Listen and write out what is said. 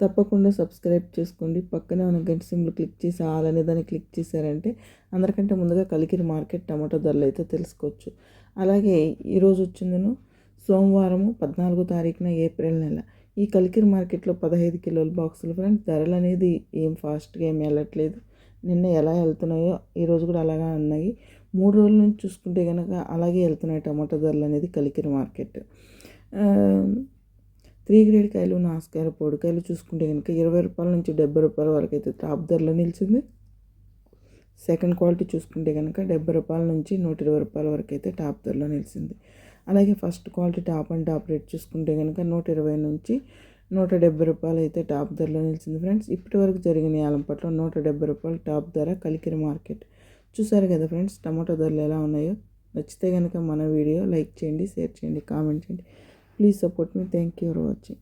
తప్పకుండా సబ్స్క్రైబ్ చేసుకోండి. పక్కనే ఉన్న గంట సిమ్లు క్లిక్ చేసి ఆల్ అనే దాన్ని క్లిక్ చేశారంటే అందరికంటే ముందుగా కలికిరి మార్కెట్ టమాటో ధరలు అయితే తెలుసుకోవచ్చు. అలాగే ఈరోజు వచ్చిందను సోమవారము పద్నాలుగో తారీఖున ఏప్రిల్ నెల. ఈ కలికిరి మార్కెట్లో పదహైదు కిలోల బాక్సులు ఫ్రెండ్స్ ధరలు అనేది ఏం ఫాస్ట్గా ఏం వెళ్ళట్లేదు. నిన్న ఎలా వెళ్తున్నాయో ఈరోజు కూడా అలాగా ఉన్నాయి. మూడు రోజుల నుంచి చూసుకుంటే కనుక అలాగే వెళ్తున్నాయి టమాటో ధరలు అనేది కలికిరి మార్కెట్. త్రీ గ్రేడ్ కాయలు నాసుకాయలు పొడికాయలు చూసుకుంటే కనుక ఇరవై రూపాయల నుంచి డెబ్బై రూపాయల వరకు అయితే టాప్ ధరలో నిలిచింది. సెకండ్ క్వాలిటీ చూసుకుంటే కనుక డెబ్బై రూపాయల నుంచి నూట ఇరవై రూపాయల వరకు అయితే టాప్ ధరలో నిలిచింది. అలాగే first quality top and top rate చూసుకుంటే కనుక నూట ఇరవై నుంచి నూట డెబ్బై రూపాయలు అయితే టాప్ ధరలో నిలిచింది ఫ్రెండ్స్. ఇప్పటి వరకు జరిగిన యాలంపట్లో నూట డెబ్బై రూపాయలు టాప్ ధర కలికిరి మార్కెట్. చూసారు కదా ఫ్రెండ్స్ టమాటో ధరలు ఎలా ఉన్నాయో? నచ్చితే కనుక మన వీడియో లైక్ చేయండి షేర్ చేయండి కామెంట్ చేయండి. Please support me. Thank you for watching.